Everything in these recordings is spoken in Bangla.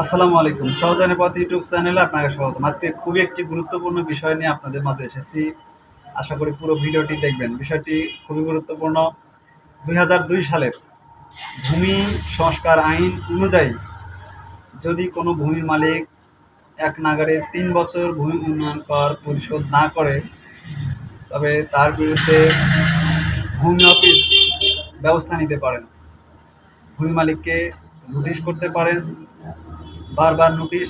আসসালামু আলাইকুম। সহজনে পথ ইউটিউব চ্যানেলে আপনাকে স্বাগতম। আজকে খুবই একটি গুরুত্বপূর্ণ বিষয় নিয়ে আপনাদের মাঝে এসেছি। আশা করি পুরো ভিডিওটি দেখবেন। বিষয়টি খুবই গুরুত্বপূর্ণ। দুই হাজার দুই সালের ভূমি সংস্কার আইন অনুযায়ী যদি কোনো ভূমির মালিক এক নাগারে তিন বছর ভূমি উন্নয়ন কর পরিশোধ না করে, তবে তার বিরুদ্ধে ভূমি অফিস ব্যবস্থা নিতে পারেন। ভূমি মালিককে নোটিশ করতে পারেন। বারবার নোটিশ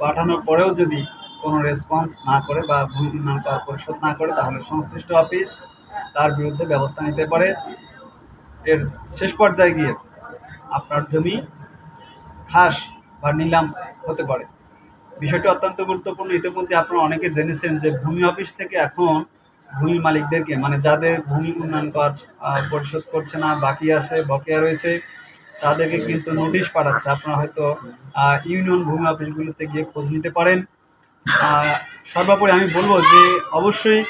পাঠানোর পরেও যদি কোনো রেসপন্স না করে বা ভূমি কর পরিশোধ না করে, তাহলে সংশ্লিষ্ট অফিস তার বিরুদ্ধে ব্যবস্থা নিতে পারে। এর শেষ পর্যায়ে গিয়ে আপনার জমি খাস বা নিলাম হতে পারে। বিষয়টি অত্যন্ত গুরুত্বপূর্ণ। ইতিমধ্যে আপনারা অনেকে জেনেছেন যে ভূমি অফিস থেকে এখন ভূমি মালিকদেরকে মানে যাদের ভূমি উন্নয়ন কর পরিশোধ করছে না, বাকি আছে, বকেয়া রয়েছে তাদেরকে কিন্তু নোটিশ পাঠাচ্ছে। আপনারা হয়তো ইউনিয়ন ভূমি অফিসগুলোতে গিয়ে খোঁজ নিতে পারেন। সর্বোপরি আমি বলব যে, অবশ্যই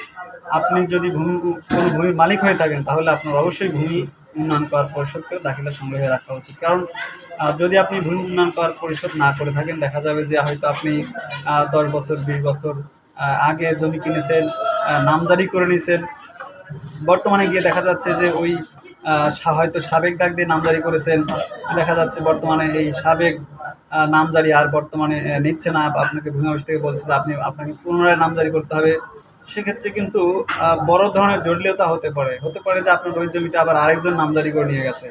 আপনি যদি ভূমি, কোনো ভূমির মালিক হয়ে থাকেন, তাহলে আপনার অবশ্যই ভূমি উন্নয়ন কর পরিষদকে দাখিলা সংগ্রহে রাখা উচিত। কারণ যদি আপনি ভূমি উন্নয়ন কর পরিশোধ না করে থাকেন, দেখা যাবে যে হয়তো আপনি দশ বছর, বিশ বছর আগে জমি কিনেছেন নামজারি করে নিয়েছেন। বর্তমানে গিয়ে দেখা যাচ্ছে যে ওই হয়তো সাবেক ডাক দিয়ে নামজারি করেছেন। দেখা যাচ্ছে বর্তমানে এই সাবেক নামজারি আর বর্তমানে নিচ্ছে না। আপনাকে ভূমি অফিস থেকে বলছে যে আপনি, আপনাকে পুনরায় নামজারি করতে হবে। সেক্ষেত্রে কিন্তু বড় ধরনের জটিলতা হতে পারে। হতে পারে যে আপনার ওই জমিটা আবার আরেকজন নামজারি করে নিয়ে গেছে।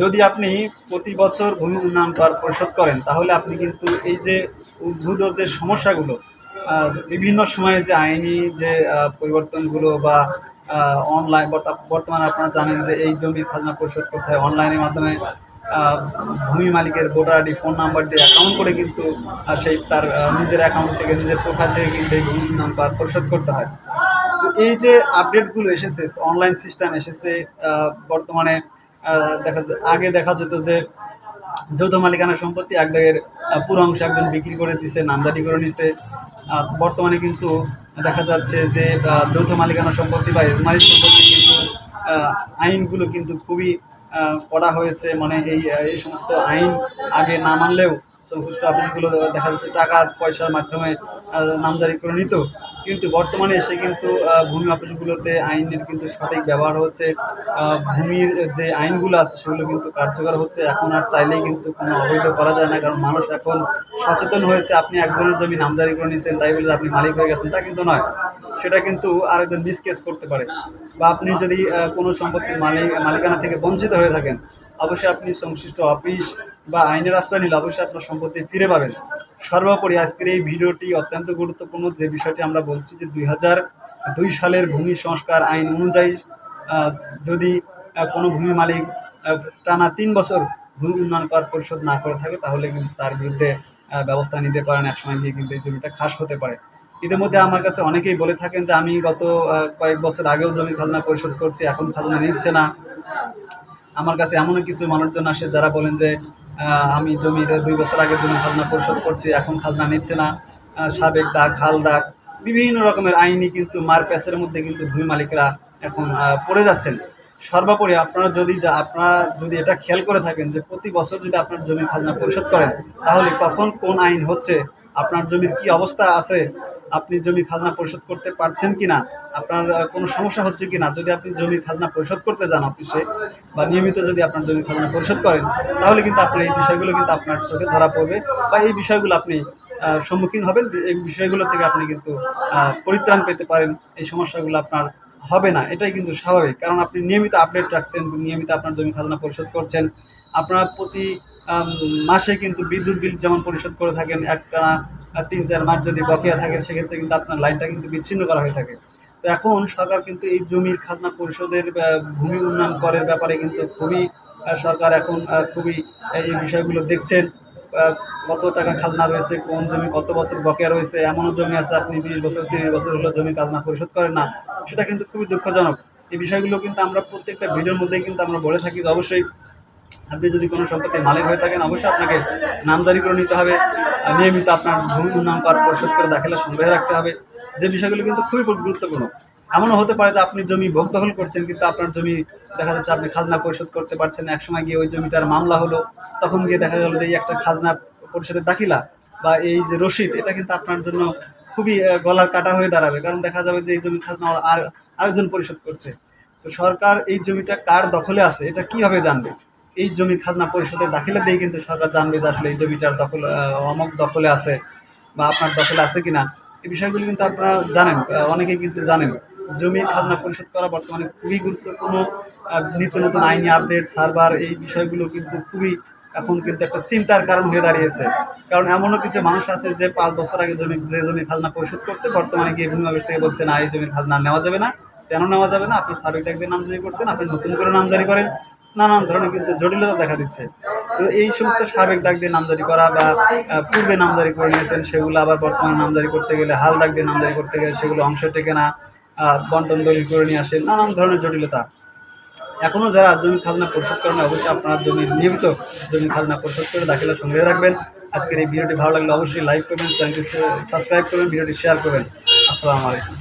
যদি আপনি প্রতি বছর ভূমি উন্নয়ন কর পরিশোধ করেন, তাহলে আপনি কিন্তু এই যে উদ্ভূত যে সমস্যাগুলো বিভিন্ন সময়ে যে আইনি যে পরিবর্তনগুলো বা অনলাইন বর্তমানে আপনারা জানেন যে এই জমির খাজনা পরিশোধ করতে হয়। অনলাইনের মাধ্যমে ভূমি মালিকের ভোটার আইডি ফোন নাম্বার দিয়ে অ্যাকাউন্ট করে কিন্তু সেই তার নিজের অ্যাকাউন্ট থেকে, নিজের প্রোফাইল থেকে কিন্তু এই ভূমি নাম্বার পরিশোধ করতে হয়। তো এই যে আপডেটগুলো এসেছে অনলাইন সিস্টেম এসেছে বর্তমানে দেখা আগে দেখা যেত যে যৌথ মালিকানা সম্পত্তি এক জায়গায় পুরো অংশ একজন বিক্রি করে দিছে, নামজারি করে নিছে। বর্তমানে কিন্তু দেখা যাচ্ছে যে যৌথ মালিকানা সম্পত্তি বা এজমারি সম্পত্তি কিন্তু আইনগুলো কিন্তু খুবই করা হয়েছে। মানে এই এই সমস্ত আইন আগে না মানলেও সংশ্লিষ্ট অফিসগুলো দেখা যাচ্ছে টাকার পয়সার মাধ্যমে নামজারি করে নিত। কিন্তু বর্তমানে এসে কিন্তু ভূমি অফিসগুলোতে আইনের কিন্তু সঠিক ব্যবহার হচ্ছে। ভূমির যে আইনগুলো আছে সেগুলো কিন্তু কার্যকর হচ্ছে। এখন আর চাইলেই কিন্তু কোনো অবৈধ করা যায় না, কারণ মানুষ এখন সচেতন হয়েছে। আপনি একজনের জমি নামদারি করে নিয়েছেন, তাই বলে আপনি মালিক হয়ে গেছেন, তা কিন্তু নয়। সেটা কিন্তু আরেকজন মিসকেস করতে পারে। বা আপনি যদি কোনো সম্পত্তির মালিক, মালিকানা থেকে বঞ্চিত হয়ে থাকেন, অবশ্যই আপনি সংশ্লিষ্ট অফিস বা আইনের আশ্রয় নিলে অবশ্যই আপনার সম্পত্তি ফিরে পাবেন। সর্বোপরি আজকের এই ভিডিওটি অত্যন্ত গুরুত্বপূর্ণ। যে বিষয়টি আমরা বলছি যে দুই হাজার দুই সালের ভূমি সংস্কার আইন অনুযায়ী যদি কোনো ভূমি মালিক টানা তিন বছর ভূমি উন্নয়ন কর পরিশোধ না করে থাকে, তাহলে কিন্তু তার বিরুদ্ধে ব্যবস্থা নিতে পারেন একসময় গিয়ে কিন্তু এই জমিটা খাস হতে পারে। ইতিমধ্যে আমার কাছে অনেকেই বলে থাকেন যে আমি গত কয়েক বছর আগেও জমি খাজনা পরিশোধ করছি, এখন খাজনা নিচ্ছে না। আমার কাছে এমনও কিছু মানুষজন আসে যারা বলেন যে আমি জমির দুই বছর আগে জমি খাজনা পরিশোধ করছি, এখন খাজনা নিচ্ছে না। সাবেক দাগ, হাল দাগ, বিভিন্ন রকমের আইনি কিন্তু মার প্যাচের মধ্যে কিন্তু ভূমি মালিকরা এখন পড়ে যাচ্ছেন। সর্বোপরি আপনারা যদি আপনারা যদি এটা খেয়াল করে থাকেন যে প্রতি বছর যদি আপনার জমির খাজনা পরিশোধ করেন, তাহলে কখন কোন আইন হচ্ছে, আপনার জমির কি অবস্থা আছে আপনি জমি খাজনা পরিশোধ করতে পারছেন কিনা, আপনার কোনো সমস্যা হচ্ছে কিনা, যদি আপনি জমি খাজনা পরিশোধ করতে যান অফিসে বা নিয়মিত যদি আপনার জমি খাজনা পরিশোধ করেন, তাহলে কিন্তু আপনার এই বিষয়গুলো কিন্তু আপনার চোখে ধরা পড়বে বা এই বিষয়গুলো আপনি সম্মুখীন হবেন। এই বিষয়গুলো থেকে আপনি কিন্তু পরিত্রাণ পেতে পারেন। এই সমস্যাগুলো আপনার হবে না। এটাই কিন্তু স্বাভাবিক। কারণ আপনি নিয়মিত আপডেট রাখছেন, নিয়মিত আপনার জমি খাজনা পরিশোধ করছেন। আপনার প্রতি মাসে কিন্তু বিদ্যুৎ বিল যেমন পরিশোধ করে থাকেন একটা তিন চার মাস যদি বকেয়া থাকে সেক্ষেত্রে কিন্তু আপনার লাইনটা কিন্তু বিচ্ছিন্ন করা হয়ে থাকে। তো এখন সরকার কিন্তু এই জমির খাজনা আহ, ভূমি উন্নয়ন করের ব্যাপারে কিন্তু খুবই সরকার এখন খুবই এই বিষয়গুলো দেখছেন। কত টাকা খাজনা রয়েছে কোন জমি কত বছর বকেয়া রয়েছে এমনও জমি আছে আপনি বিশ বছর তিরিশ বছর হলো জমি খাজনা পরিশোধ করেন না। সেটা কিন্তু খুবই দুঃখজনক। এই বিষয়গুলো কিন্তু আমরা প্রত্যেকটা ভিডিওর মধ্যেই কিন্তু আমরা বলে থাকি অবশ্যই আপনি যদি কোনো সম্পত্তির মালিক হয়ে থাকেন, অবশ্যই আপনাকে নামজারি করে নিতে হবে। নিয়মিত আপনার ভূমি উন্নয়ন পরিশোধ করে দাখিলা সংগ্রহে রাখতে হবে। যে বিষয়গুলো কিন্তু খুবই গুরুত্বপূর্ণ। এমনও হতে পারে যে আপনি জমি ভোগ দখল করছেন, কিন্তু আপনার জমি দেখা যাচ্ছে আপনি খাজনা পরিশোধ করতে পারছেন একসময় গিয়ে ওই জমিটার মামলা হলো। তখন গিয়ে দেখা গেল যে এই একটা খাজনা পরিশোধের দাখিলা বা এই যে রসিদ, এটা কিন্তু আপনার জন্য খুবই গলার কাটা হয়ে দাঁড়াবে। কারণ দেখা যাবে যে এই জমির খাজনা আর আরেকজন পরিশোধ করছে। তো সরকার এই জমিটা কার দখলে আছে, এটা কীভাবে জানবে? এই জমির খাজনা পরিষদের দাখিলা দিয়ে কিন্তু সরকার জানবে যে আসলে এই জমিটার দখল অমক দখলে আছে বা আপনার দখলে আছে কিনা। এই বিষয়গুলি কিন্তু আপনারা জানেন আহ, অনেকেই কিন্তু জানেন। জমি খাজনা পরিশোধ করা বর্তমানে খুবই গুরুত্বপূর্ণ নিত্য নতুন আইনি আপডেট সার্ভার এই বিষয়গুলো কিন্তু খুবই এখন কিন্তু একটা চিন্তার কারণ হয়ে দাঁড়িয়েছে। কারণ এমনও কিছু মানুষ আছে যে পাঁচ বছর আগে জমি যে জমির খাজনা পরিশোধ করছে বর্তমানে গিয়ে ভূমি অফিস থেকে বলছে না এই জমির খাজনা নেওয়া যাবে না। কেন নেওয়া যাবে না? আপনার সাবেক দাগদের নামজারি করছেন আপনি নতুন করে নামজারি করেন। নানান ধরনের কিন্তু জটিলতা দেখা দিচ্ছে। তো এই সমস্ত সাবেক দাগ দিয়ে নামদারি করা বা পূর্বে নামদারি করে নিয়েছেন, সেগুলো আবার বর্তমানে নামদারি করতে গেলে হাল দাগ দিয়ে নামদারি করতে গেলে সেগুলো অংশ টেকে না বন্টন দলিল করে নিয়ে আসেন নানান ধরনের জটিলতা। এখনও যারা জমি খাজনা পরিশোধ করেন, অবশ্যই আপনার জমি নিয়মিত জমি খাজনা পরিশোধ করে দাখিলা সংগ্রহে রাখবেন। আজকের এই ভিডিওটি ভালো লাগলে অবশ্যই লাইক করবেন, চ্যানেলটি সাবস্ক্রাইব করবেন, ভিডিওটি শেয়ার করবেন। আসসালামু আলাইকুম।